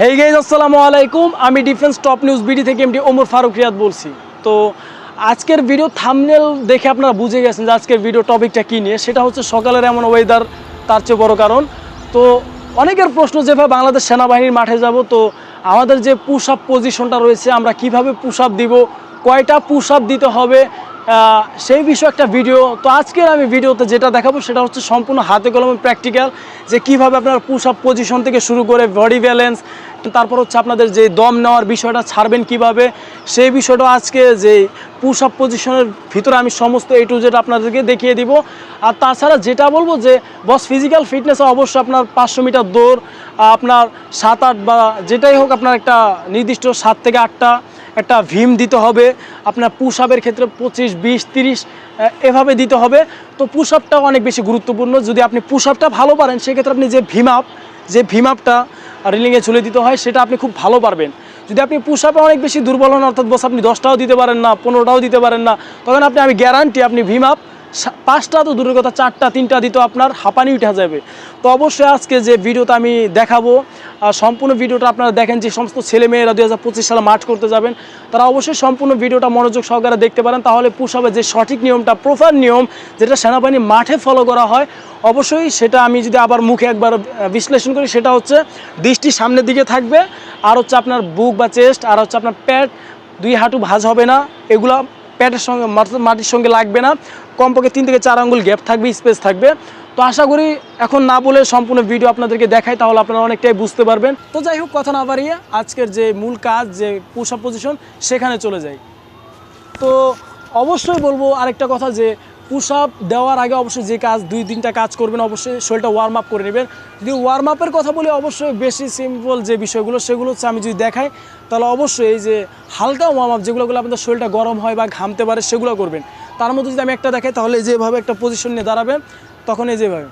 Hey guys আসসালামু আলাইকুম। আমি ডিফেন্স টপ নিউজ বিডি থেকে এমডি ওমর ফারুক রিয়াদ বলছি। তো আজকের ভিডিও থামনেল দেখে আপনারা বুঝে গেছেন যে আজকের ভিডিও টপিকটা কী নিয়ে। সেটা হচ্ছে সকালের এমন ওয়েদার তার চেয়ে বড় কারণ। তো অনেকের প্রশ্ন যেভাবে বাংলাদেশ সেনাবাহিনীর মাঠে যাব? তো আমাদের যে পুশ আপ পজিশনটা রয়েছে, আমরা কীভাবে পুশ আপ দিব? কয়টা পুশ আপ দিতে হবে? সেই বিষয়ে একটা ভিডিও তো আজকের আমি ভিডিওতে যেটা দেখাবো সেটা হচ্ছে সম্পূর্ণ হাতে কলমে প্র্যাকটিক্যাল যে কীভাবে আপনার পুশ আপ পজিশন থেকে শুরু করে বডি ব্যালেন্স তারপর হচ্ছে আপনাদের যে দম নেওয়ার বিষয়টা ছাড়বেন কীভাবে, সেই বিষয়টা আজকে যে পুশ আপ পজিশনের ভিতরে আমি সমস্ত এই টু যেটা আপনাদেরকে দেখিয়ে দিব। আর তাছাড়া যেটা বলব যে বস ফিজিক্যাল ফিটনেসে অবশ্যই আপনার পাঁচশো মিটার দৌড়, আপনার সাত আট বা যেটাই হোক আপনার একটা নির্দিষ্ট সাত থেকে আটটা একটা ভীম দিতে হবে, আপনার পুশ আপের ক্ষেত্রে পঁচিশ, বিশ, তিরিশ এভাবে দিতে হবে। তো পুশ আপটাও অনেক বেশি গুরুত্বপূর্ণ। যদি আপনি পুশ আপটা ভালো পারেন, সেক্ষেত্রে আপনি যে ভীম আপ যে ভীম আপটা রিলিংয়ে ঝুলে দিতে হয়, সেটা আপনি খুব ভালো পারবেন। যদি আপনি পুশ আপে অনেক বেশি দুর্বল হন, অর্থাৎ বস আপনি দশটাও দিতে পারেন না, পনেরোটাও দিতে পারেন না, তখন আপনি আমি গ্যারান্টি আপনি ভীম আপ পাঁচটা তো দূরের কথা, চারটা, তিনটা দিতে আপনার হাঁপানি উঠে যাবে। তো অবশ্যই আজকে যে ভিডিওটা আমি দেখাবো সম্পূর্ণ ভিডিওটা আপনারা দেখেন যে সমস্ত ছেলেমেয়েরা দু হাজার পঁচিশ সালে মাঠ করতে যাবেন। তারা অবশ্যই সম্পূর্ণ ভিডিওটা মনোযোগ সহকারে দেখতে পারেন। তাহলে পুশ হবে যে সঠিক নিয়মটা, প্রপার নিয়ম, যেটা সেনাবাহিনী মাঠে ফলো করা হয়। অবশ্যই সেটা আমি যদি আবার মুখে একবার বিশ্লেষণ করি, সেটা হচ্ছে দৃষ্টি সামনের দিকে থাকবে। আর হচ্ছে আপনার বুক বা চেস্ট আর হচ্ছে আপনার প্যাট দুই হাঁটু ভাঁজ হবে না। এগুলা প্যাটের সঙ্গে মাটির সঙ্গে লাগবে না। কমপক্ষে তিন থেকে চার আঙ্গুল গ্যাপ থাকবে স্পেস থাকবে। তো আশা করি এখন না বলে সম্পূর্ণ ভিডিও আপনাদেরকে দেখাই, তাহলে আপনারা অনেকটাই বুঝতে পারবেন। তো যাই হোক, কথা না বাড়িয়ে আজকের যে মূল কাজ, যে পোষা পজিশন সেখানে চলে যাই। তো অবশ্যই বলব আরেকটা কথা যে পুশ আপ দেওয়ার আগে অবশ্যই যে কাজ, দুই, তিনটা কাজ করবেন, অবশ্যই শরীরটা ওয়ার্ম আপ করে নেবেন। যদি ওয়ার্ম আপের কথা বলি, অবশ্যই বেশি সিম্পল যে বিষয়গুলো, সেগুলো হচ্ছে আমি যদি দেখাই, তাহলে অবশ্যই এই যে হালকা ওয়ার্ম আপ যেগুলোগুলো আপনাদের শরীরটা গরম হয় বা ঘামতে পারে, সেগুলো করবেন। তার মধ্যে যদি আমি একটা দেখাই, তাহলে যেভাবে একটা পজিশন নিয়ে দাঁড়াবেন তখন এই যেভাবে।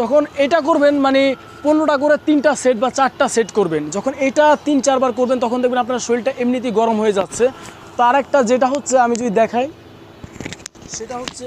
যখন এটা করবেন মানে পনেরোটা করে তিনটা সেট বা চারটা সেট করবেন। যখন এটা তিন, চারবার করবেন, তখন দেখবেন আপনার শরীরটা এমনিতেই গরম হয়ে যাচ্ছে। তার একটা যেটা হচ্ছে, আমি যদি দেখাই, সেটা হচ্ছে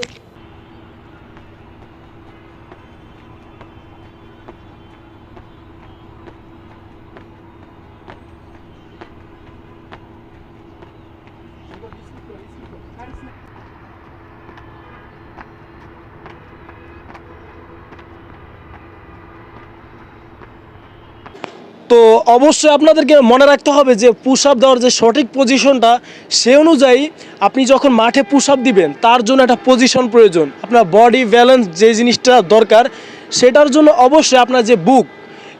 অবশ্যই আপনাদেরকে মনে রাখতে হবে যে পুশ আপ দেওয়ার যে সঠিক পজিশনটা সে অনুযায়ী আপনি যখন মাঠে পুশ আপ দিবেন, তার জন্য একটা পজিশন প্রয়োজন। আপনার বডি ব্যালেন্স যে জিনিসটা দরকার, সেটার জন্য অবশ্যই আপনার যে বুক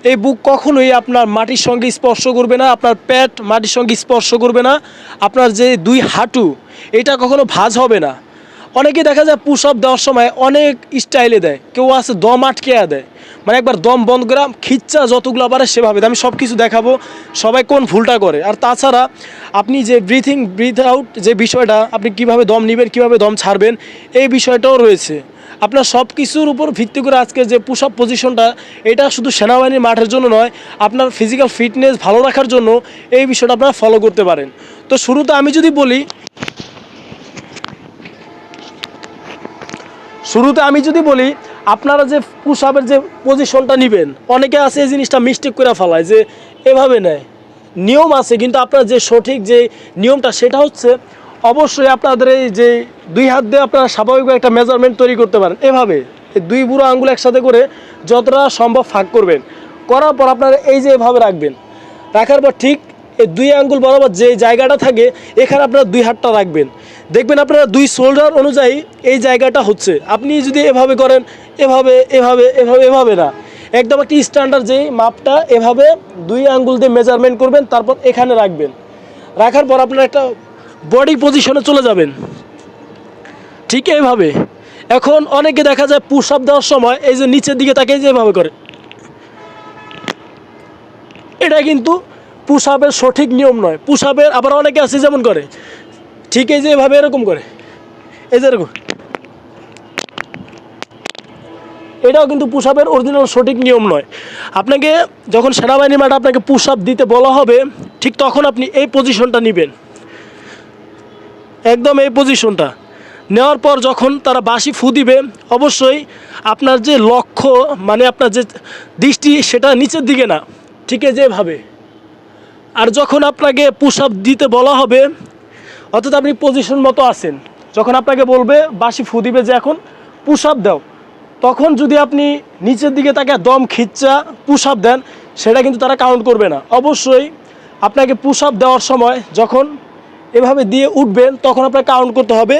এই বুক কখনোই আপনার মাটির সঙ্গে স্পর্শ করবে না, আপনার প্যাট মাটির সঙ্গে স্পর্শ করবে না, আপনার যে দুই হাঁটু, এটা কখনো ভাঁজ হবে না। অনেকে দেখা যায় পুশ আপ দেওয়ার সময় অনেক স্টাইলে দেয়, কেউ আছে দম আটকে দেয় মানে একবার দম বন্ধ করে খিচ্চা যতগুলো পারে সেভাবে। আমি সব কিছু দেখাবো, সবাই কোন ভুলটা করে আর তাছাড়া আপনি যে ব্রিথিং ব্রিথ আউট যে বিষয়টা, আপনি কীভাবে দম নেবেন, কীভাবে দম ছাড়বেন, এই বিষয়টাও রয়েছে আপনার সব কিছুর উপর ভিত্তি করে আজকে যে পুশ আপ পজিশনটা এটা শুধু সেনাবাহিনীর মাঠের জন্য নয়, আপনার ফিজিক্যাল ফিটনেস ভালো রাখার জন্য এই বিষয়টা আপনারা ফলো করতে পারেন তো শুরুতে আমি যদি বলি, শুরুতে আমি যদি বলি আপনারা যে আপের যে পজিশনটা নেবেন, অনেকে আছে এই জিনিসটা মিস্টেক করে ফেলায় যে এভাবে নেয়। নিয়ম আছে, কিন্তু আপনার যে সঠিক যে নিয়মটা সেটা হচ্ছে অবশ্যই আপনাদের এই যে দুই হাত দিয়ে আপনারা স্বাভাবিকভাবে একটা মেজারমেন্ট তৈরি করতে পারেন। এভাবে দুই বুড়ো আঙ্গুল একসাথে করে যতটা সম্ভব ফাঁক করবেন। করার পর আপনারা এই যে এভাবে রাখবেন, রাখার পর ঠিক এই দুই আঙ্গুল বরাবর যে জায়গাটা থাকে, এখানে আপনারা দুই হাতটা রাখবেন। দেখবেন আপনারা দুই শোল্ডার অনুযায়ী এই জায়গাটা হচ্ছে। আপনি যদি এভাবে করেন, এভাবে এভাবে এভাবে এভাবে না। একদম একটি স্ট্যান্ডার্ড যেই মাপটা এভাবে দুই আঙ্গুল দিয়ে মেজারমেন্ট করবেন, তারপর এখানে রাখবেন। রাখার পর আপনারা একটা বডি পজিশনে চলে যাবেন। ঠিক এইভাবে। এখন অনেকে দেখা যায় পুশ আপ দেওয়ার সময় এই যে নিচের দিকে তাকে যে এভাবে করে। এটা কিন্তু আপের সঠিক নিয়ম নয়। আপের আবার অনেকে আছে যেমন করে। ঠিক এই যে এভাবে এরকম করে। এই যে এরকম। এটাও কিন্তু আপের অরিজিনাল সঠিক নিয়ম নয়। আপনাকে যখন সেনাবাহিনী মাঠে আপনাকে আপ দিতে বলা হবে, ঠিক তখন আপনি এই পজিশনটা নেবেন। একদম এই পজিশনটা নেওয়ার পর যখন তারা বাঁশি ফু দিবে, অবশ্যই আপনার যে লক্ষ্য মানে আপনার যে দৃষ্টি, সেটা নিচের দিকে না। ঠিক যেভাবে আর যখন আপনাকে পুশ আপ দিতে বলা হবে, অর্থাৎ আপনি পজিশন মতো আছেন, যখন আপনাকে বলবে, বাঁশি ফু দিবে যে এখন পুশ আপ দাও, তখন যদি আপনি নিচের দিকে তাকে দম খিচ্চা পুশ আপ দেন, সেটা কিন্তু তারা কাউন্ট করবে না। অবশ্যই আপনাকে পুশ আপ দেওয়ার সময় যখন এভাবে দিয়ে উঠবেন, তখন আপনাকে কাউন্ট করতে হবে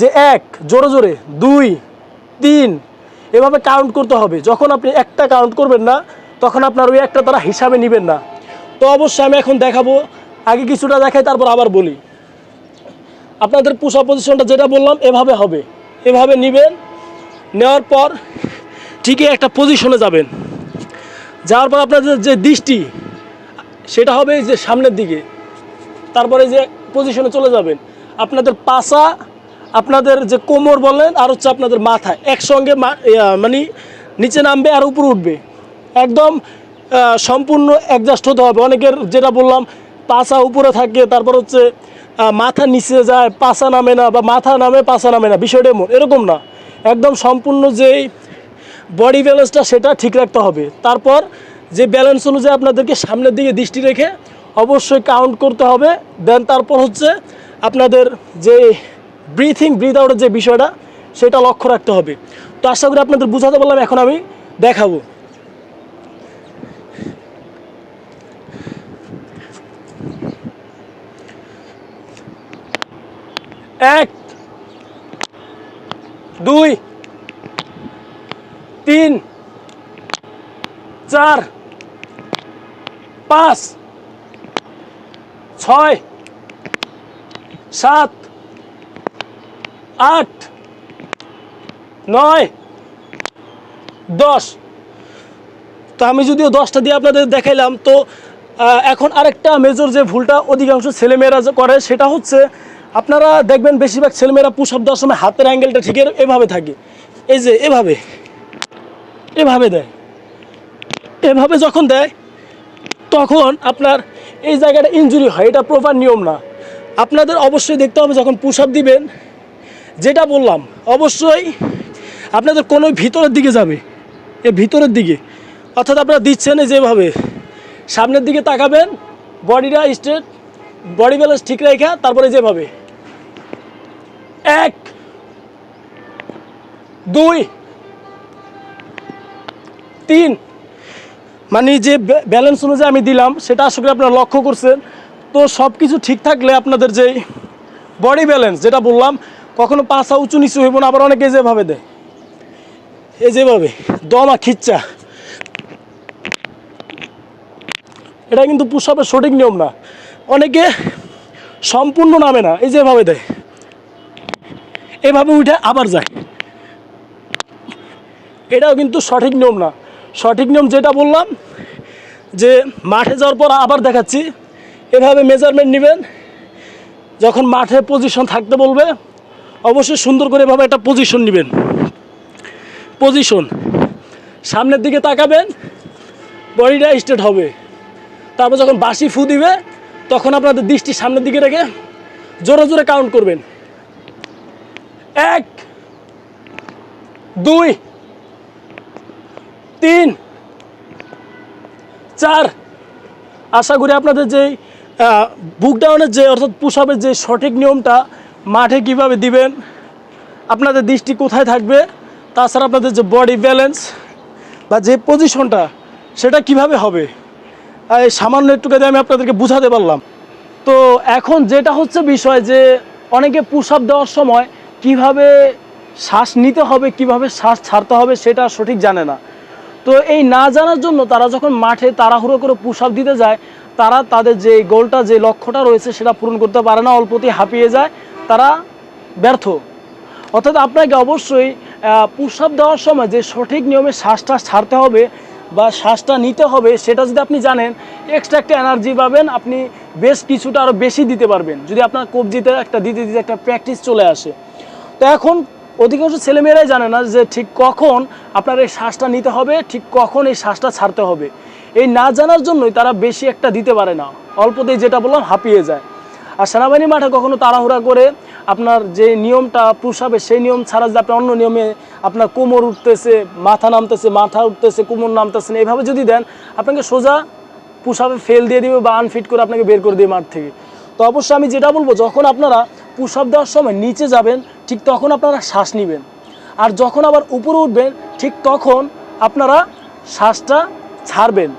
যে এক, জোরে জোরে, দুই, তিন, এভাবে কাউন্ট করতে হবে। যখন আপনি একটা কাউন্ট করবেন না, তখন আপনার ওই একটা তারা হিসাবে নেবেন না। তো অবশ্যই আমি এখন দেখাবো, আগে কিছুটা দেখাই, তারপর আবার বলি। আপনাদের পুষা পজিশনটা যেটা বললাম, এভাবে হবে। এভাবে নেবেন, নেওয়ার পর ঠিকই একটা পজিশনে যাবেন। যাওয়ার পর আপনাদের যে দৃষ্টি, সেটা হবে যে সামনের দিকে। তারপরে যে পজিশনে চলে যাবেন, আপনাদের পাশা, আপনাদের যে কোমর বলেন, আর হচ্ছে আপনাদের মাথা, একসঙ্গে মানে নিচে নামবে আর উপরে উঠবে। একদম সম্পূর্ণ অ্যাডজাস্ট হতে হবে। অনেকের যেটা বললাম পাশা উপরে থাকে, তারপর হচ্ছে মাথা নিচে যায় পাশা নামে না বা মাথা নামে পাশা নামে না, বিষয়টা এমন, এরকম না। একদম সম্পূর্ণ যেই বডি ব্যালেন্সটা সেটা ঠিক রাখতে হবে। তারপর যে ব্যালেন্স অনুযায়ী আপনাদেরকে সামনের দিকে দৃষ্টি রেখে অবশ্যই কাউন্ট করতে হবে। দেন তারপর হচ্ছে আপনাদের যে ব্রিথিং ব্রিথ আউটের যে বিষয়টা, সেটা লক্ষ্য রাখতে হবে। তো আশা করি আপনাদের বুঝাতে পারলাম, এখন আমি দেখাবো। এক, দুই, তিন, চার, পাঁচ, ছয়, সাত, আট, নয়, দশ। তো আমি যদিও দশটা দিয়ে আপনাদের দেখাইলাম, তো এখন আরেকটা মেজর যে ভুলটা অধিকাংশ ছেলেমেয়েরা করে, সেটা হচ্ছে আপনারা দেখবেন বেশিরভাগ ছেলেমেয়েরা পুশ আপ দেওয়ার সময় হাতের অ্যাঙ্গেলটা ঠিক এভাবে থাকে। এই যে, এভাবে। এভাবে দেয়। এভাবে যখন দেয়, তখন আপনার এই জায়গাটা ইনজুরি হয়। এটা প্রপার নিয়ম না। আপনাদের অবশ্যই দেখতে হবে যখন পুশ আপ দিবেন, যেটা বললাম, অবশ্যই আপনাদের কোনো ভিতরের দিকে যাবে। এ ভিতরের দিকে। অর্থাৎ আপনারা দিচ্ছেন যেভাবে সামনের দিকে তাকাবেন বডিটা স্ট্রেট বডি ব্যালেন্স ঠিক রেখা, তারপরে যেভাবে এক, দুই, তিন। মানে যে ব্যালেন্স অনুযায়ী আমি দিলাম, সেটা আশা করি আপনারা লক্ষ্য করছেন। তো সব কিছু ঠিক থাকলে আপনাদের যে বডি ব্যালেন্স যেটা বললাম, কখনো পাশা উঁচু নিচু হইব না, আবার অনেকে যেভাবে দেয়। এই যেভাবে, দমা খিচ্চা। এটা কিন্তু পুষাপের সঠিক নিয়ম না। অনেকে সম্পূর্ণ নামে না, এই যেভাবে দেয়। এভাবে উঠে আবার যায়। এটাও কিন্তু সঠিক নিয়ম না। সঠিক নিয়ম যেটা বললাম, যে মাঠে যাওয়ার পর আবার দেখাচ্ছি। এভাবে মেজারমেন্ট নেবেন। যখন মাঠে পজিশন থাকতে বলবে, অবশ্যই সুন্দর করে এভাবে একটা পজিশন নেবেন। পজিশন সামনের দিকে তাকাবেন, বডিটা স্ট্রেট হবে। তারপর যখন বাসি ফু দিবে, তখন আপনাদের দৃষ্টি সামনের দিকে রেখে জোরে জোরে কাউন্ট করবেন। এক, দুই, তিন, চার। আশা করি আপনাদের যে বুক ডাউনের যে, অর্থাৎ পুষাবের যে সঠিক নিয়মটা মাঠে কীভাবে দিবেন, আপনাদের দৃষ্টি কোথায় থাকবে, তাছাড়া আপনাদের যে বডি ব্যালেন্স বা যে পজিশনটা সেটা কীভাবে হবে এই সামান্য একটু কাজে আমি আপনাদেরকে বুঝাতে পারলাম। তো এখন যেটা হচ্ছে বিষয় যে, অনেকে আপ দেওয়ার সময় কীভাবে শ্বাস নিতে হবে, কীভাবে শ্বাস ছাড়তে হবে সেটা সঠিক জানে না। তো এই না জানার জন্য তারা যখন মাঠে তাড়াহুড়ো করে পুশ দিতে যায়, তারা তাদের যে গোলটা, যে লক্ষ্যটা রয়েছে সেটা পূরণ করতে পারে না, অল্পতেই হাঁপিয়ে যায়, তারা ব্যর্থ। অর্থাৎ আপনাকে অবশ্যই পুশ দেওয়ার সময় যে সঠিক নিয়মে শ্বাসটা ছাড়তে হবে বা শ্বাসটা নিতে হবে সেটা যদি আপনি জানেন এক্সট্রা একটা এনার্জি পাবেন, আপনি বেশ কিছুটা আরও বেশি দিতে পারবেন। যদি আপনার কবজিতে একটা দিতে দিতে একটা প্র্যাকটিস চলে আসে। তো এখন অধিকাংশ ছেলেমেয়েরাই জানে না যে ঠিক কখন আপনার এই শ্বাসটা নিতে হবে, ঠিক কখন এই শ্বাসটা ছাড়তে হবে। এই না জানার জন্যই তারা বেশি একটা দিতে পারে না। অল্পতেই যেটা বললাম, হাঁপিয়ে যায়। আর সেনাবাহিনী মাঠে কখনো তাড়াহুড়া করে আপনার যে নিয়মটা পুষাবে সেই নিয়ম ছাড়া যদি আপনি অন্য নিয়মে আপনার কোমর উঠতেছে, মাথা নামতেছে, মাথা উঠতেছে, কোমর নামতেছে না এইভাবে যদি দেন, আপনাকে সোজা পুষাবে ফেল দিয়ে দিবে বা আনফিট করে আপনাকে বের করে দিয়ে মাঠ থেকে। তো অবশ্যই আমি যেটা বলব, যখন আপনারা পুশ আপ দেওয়ার সময় নিচে যাবেন, ঠিক তখন আপনারা শ্বাস নেবেন। আর যখন আবার উপরে উঠবেন, ঠিক তখন আপনারা শ্বাসটা ছাড়বেন।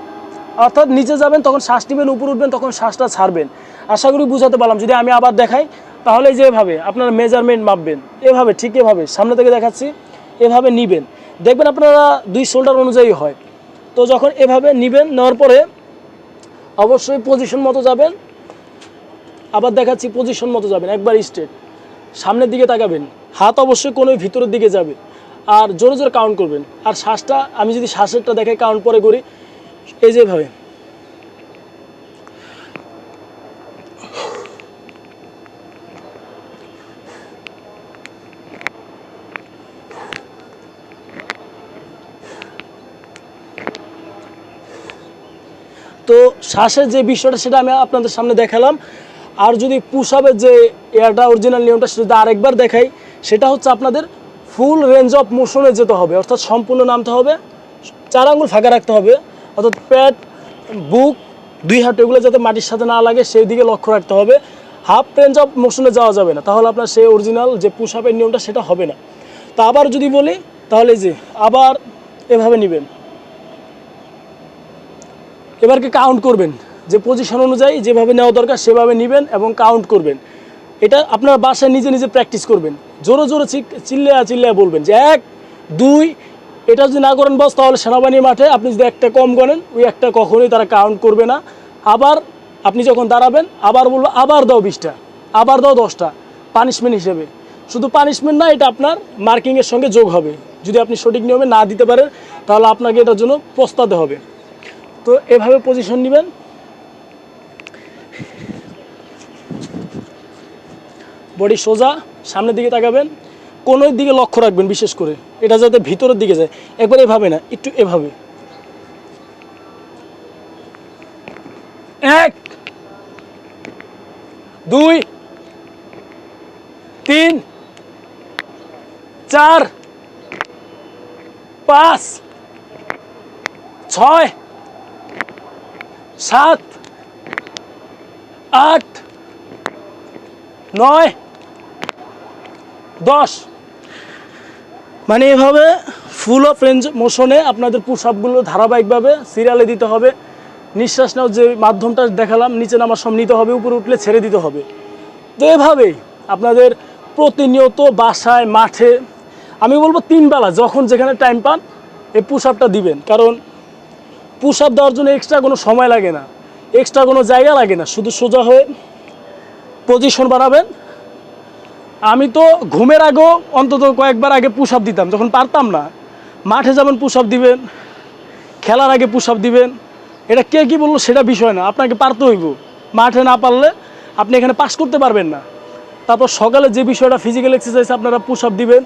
অর্থাৎ নিচে যাবেন, তখন শ্বাস নেবেন, উপরে উঠবেন, তখন শ্বাসটা ছাড়বেন। আশা করি বুঝাতে পারলাম, যদি আমি আবার দেখাই, তাহলে যে এভাবে আপনারা মেজারমেন্ট মাপবেন। এভাবে, ঠিক এভাবে, সামনে থেকে দেখাচ্ছি, এভাবে নিবেন। দেখবেন আপনারা দুই শোল্ডার অনুযায়ী হয়। তো যখন এভাবে নিবেন, নেওয়ার পরে অবশ্যই পজিশন মতো যাবেন। আবার দেখাচ্ছি পজিশন মতো যাবেন, একবার স্ট্রেট সামনের দিকে তাকাবেন, হাত অবশ্যই কোনো ভিতরের দিকে যাবে। আর জোরে জোরে কাউন্ট করবেন। আর শ্বাসটা, আমি যদি শ্বাসেরটা দেখে কাউন্ট পরে করি, এই যেভাবে তো শ্বাসের যে বিষয়টা, সেটা আমি আপনাদের সামনে দেখালাম। আর যদি পুষাবের যে এয়ারটা অরিজিনাল নিয়মটা, সেটা আরেকবার দেখাই, সেটা হচ্ছে আপনাদের ফুল রেঞ্জ অফ মোশনে যেতে হবে। অর্থাৎ সম্পূর্ণ নামতে হবে, চার আঙ্গুল ফাঁকা রাখতে হবে, অর্থাৎ প্যাট বুক দুই হাত, এগুলো যাতে মাটির সাথে না লাগে, সেই দিকে লক্ষ্য রাখতে হবে। হাফ রেঞ্জ অফ মোশনে যাওয়া যাবে না। তাহলে আপনার সেই অরিজিনাল যে পুষাপের নিয়মটা, সেটা হবে না। তা আবার যদি বলি, তাহলে যে আবার এভাবে নেবেন। এবারকে কাউন্ট করবেন। যে পজিশন অনুযায়ী যেভাবে নেওয়া দরকার সেভাবে নেবেন এবং কাউন্ট করবেন। এটা আপনার বাসায় নিজে নিজে প্র্যাকটিস করবেন। জোরে জোরে চিল্লায়া চিল্লায়া বলবেন যে এক, দুই, এটা যদি না করেন বস তাহলে সেনাবাহিনীর মাঠে আপনি যদি একটা কম করেন, ওই একটা কখনোই তারা কাউন্ট করবে না। আবার আপনি যখন দাঁড়াবেন, আবার বলব, আবার দাও বিশটা, আবার দাও দশটা পানিশমেন্ট হিসেবে। শুধু পানিশমেন্ট না, এটা আপনার মার্কিংয়ের সঙ্গে যোগ হবে। যদি আপনি সঠিক নিয়মে না দিতে পারেন, তাহলে আপনাকে এটার জন্য পস্তাতে হবে। তো এভাবে পজিশন নেবেন। বডি সোজা, সামনের দিকে তাকাবেন কোনো দিকে লক্ষ্য রাখবেন বিশেষ করে। এটা যাতে ভিতরের দিকে যায়। একবার এভাবে না, একটু এভাবে। এক, দুই, তিন, চার, পাঁচ, ছয়, সাত, আট, নয় দশ। মানে এভাবে ফুল অফ রেঞ্জ মোশনে আপনাদের পুশ আপগুলো ধারাবাহিকভাবে সিরিয়ালে দিতে হবে। নিঃশ্বাস নেওয়ার যে মাধ্যমটা দেখালাম, নিচে নামার সব নিতে হবে, উপরে উঠলে ছেড়ে দিতে হবে। তো এভাবেই আপনাদের প্রতিনিয়ত বাসায়, মাঠে, আমি বলব তিন বেলা, যখন যেখানে টাইম পান, এই পুশ আপটা দিবেন। কারণ পুশ আপ দেওয়ার জন্য এক্সট্রা কোনো সময় লাগে না। এক্সট্রা কোনো জায়গা লাগে না। শুধু সোজা হয়ে পজিশন বাড়াবেন আমি তো ঘুমের আগেও অন্তত কয়েকবার আগে পুশ আপ দিতাম, যখন পারতাম না। মাঠে যেমন পুশ আপ দিবেন, খেলার আগে পুশ আপ দিবেন। এটা কে কী বলল সেটা বিষয় না, আপনাকে পারতে হইব। মাঠে না পারলে আপনি এখানে পাস করতে পারবেন না। তারপর সকালে যে বিষয়টা ফিজিক্যাল এক্সারসাইজ আপনারা পুশ আপ দিবেন,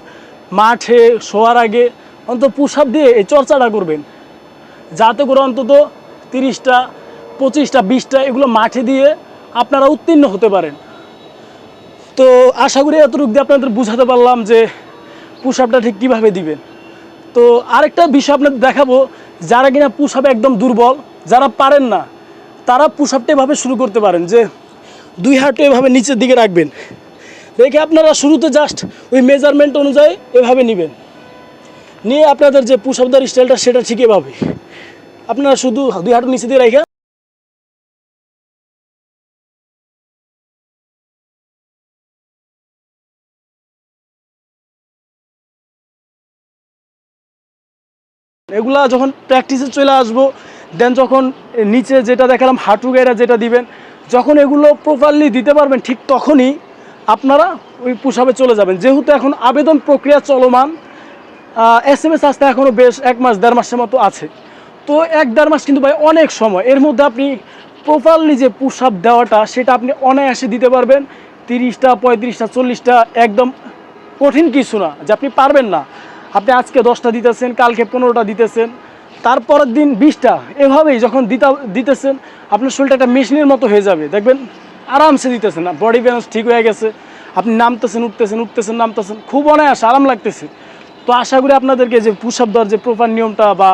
মাঠে শোয়ার আগে অন্তত পুশ আপ দিয়ে এই চর্চাটা করবেন। যাতে করে অন্তত তিরিশটা, পঁচিশটা, বিশটা এগুলো মাঠে দিয়ে আপনারা উত্তীর্ণ হতে পারেন। তো আশা করি এতটুকু দিয়ে আপনাদের বুঝাতে পারলাম যে পুশ আপটা ঠিক কীভাবে দিবেন। তো আরেকটা বিষয় আপনাদের দেখাবো, যারা কিনা পুশ আপে একদম দুর্বল, যারা পারেন না, তারা পুশ আপটা এভাবে শুরু করতে পারেন যে দুই হাতটা এভাবে নিচের দিকে রাখবেন। রেখে আপনারা শুরুতে জাস্ট ওই মেজারমেন্ট অনুযায়ী এভাবে নেবেন। নিয়ে আপনাদের যে পুশ আপ দেওয়ার স্টাইলটা সেটা ঠিক এভাবে। আপনারা শুধু দুই হাঁটু নিচে দিয়ে রেখে এগুলা যখন প্র্যাকটিসে চলে আসব দেন যখন নিচে যেটা দেখালাম, হাঁটু গাইরা যেটা দিবেন, যখন এগুলো প্রপারলি দিতে পারবেন, ঠিক তখনই আপনারা ওই পুষাবে চলে যাবেন। যেহেতু এখন আবেদন প্রক্রিয়া চলমান এস এম এস আসতে এখনও বেশ এক মাস, দেড় মাসের মতো আছে। তো এক দেড় মাস কিন্তু ভাই অনেক সময়। এর মধ্যে আপনি প্রপারলি যে আপ দেওয়াটা, সেটা আপনি অনায়াসে দিতে পারবেন। তিরিশটা, পঁয়ত্রিশটা, চল্লিশটা একদম কঠিন কিছু না, যে আপনি পারবেন না। আপনি আজকে দশটা দিতেছেন, কালকে পনেরোটা দিতেছেন, তারপরের দিন বিশটা। এভাবেই যখন দিতা দিতেছেন, আপনার শরীরটা একটা মেশিনের মতো হয়ে যাবে। দেখবেন আরামসে দিতেছেন বডি ব্যালেন্স ঠিক হয়ে গেছে, আপনি নামতেছেন, উঠতেছেন উঠতেছেন, নামতেছেন, খুব অনায়াস আরাম লাগতেছে। তো আশা করি আপনাদেরকে যে পুশ আপ দেওয়ার যে প্রপার নিয়মটা বা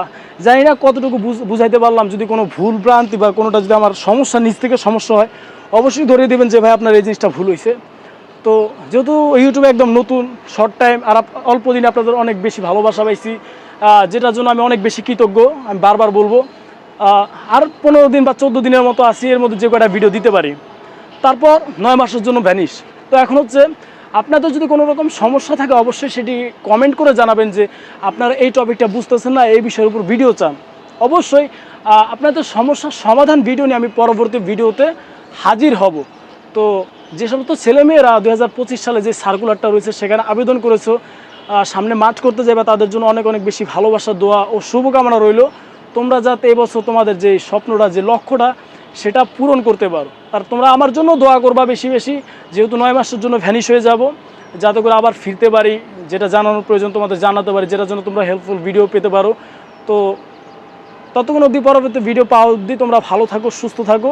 জানি না কতটুকু বুঝাইতে পারলাম, যদি কোনো ভুল ভ্রান্তি বা কোনোটা যদি আমার সমস্যা নিজ থেকে সমস্যা হয়, অবশ্যই ধরিয়ে দেবেন যে, ভাই, আপনার এই জিনিসটা ভুল হয়েছে তো যেহেতু ইউটিউবে একদম নতুন শর্ট টাইম আর অল্প দিনে আপনাদের অনেক বেশি ভালোবাসা পাইছি যেটার জন্য আমি অনেক বেশি কৃতজ্ঞ, আমি বারবার বলব। আর পনেরো দিন বা চোদ্দ দিনের মতো আসি এর মধ্যে যে কয়টা ভিডিও দিতে পারি। তারপর নয় মাসের জন্য ভ্যানিশ তো এখন হচ্ছে, আপনাদের যদি কোনো রকম সমস্যা থাকে, অবশ্যই সেটি কমেন্ট করে জানাবেন যে আপনারা এই টপিকটা বুঝতেছেন না, এই বিষয়ের উপর ভিডিও চান। অবশ্যই আপনাদের সমস্যার সমাধান ভিডিও নিয়ে আমি পরবর্তী ভিডিওতে হাজির হব। তো যে সমস্ত ছেলেমেয়েরা দু হাজার পঁচিশ সালে যে সার্কুলারটা রয়েছে সেখানে আবেদন করেছ সামনে মাঠ করতে যাবে, তাদের জন্য অনেক অনেক বেশি ভালোবাসা, দোয়া ও শুভকামনা রইল। তোমরা যাতে এবছর তোমাদের যে স্বপ্নটা, যে লক্ষ্যটা, সেটা পূরণ করতে পারো। আর তোমরা আমার জন্য দোয়া করবা বেশি বেশি, যেহেতু নয় মাসের জন্য ভ্যানিশ হয়ে যাব, যাতে করে আবার ফিরতে পারি, যেটা জানানোর প্রয়োজন তোমাদের জানাতে পারি, যেটার জন্য তোমরা হেল্পফুল ভিডিও পেতে পারো। তো ততক্ষণ অবধি পরবর্তী ভিডিও পাওয়া অবধি তোমরা ভালো থাকো, সুস্থ থাকো।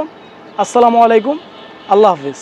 আসসালামু আলাইকুম। আল্লাহ হাফিজ।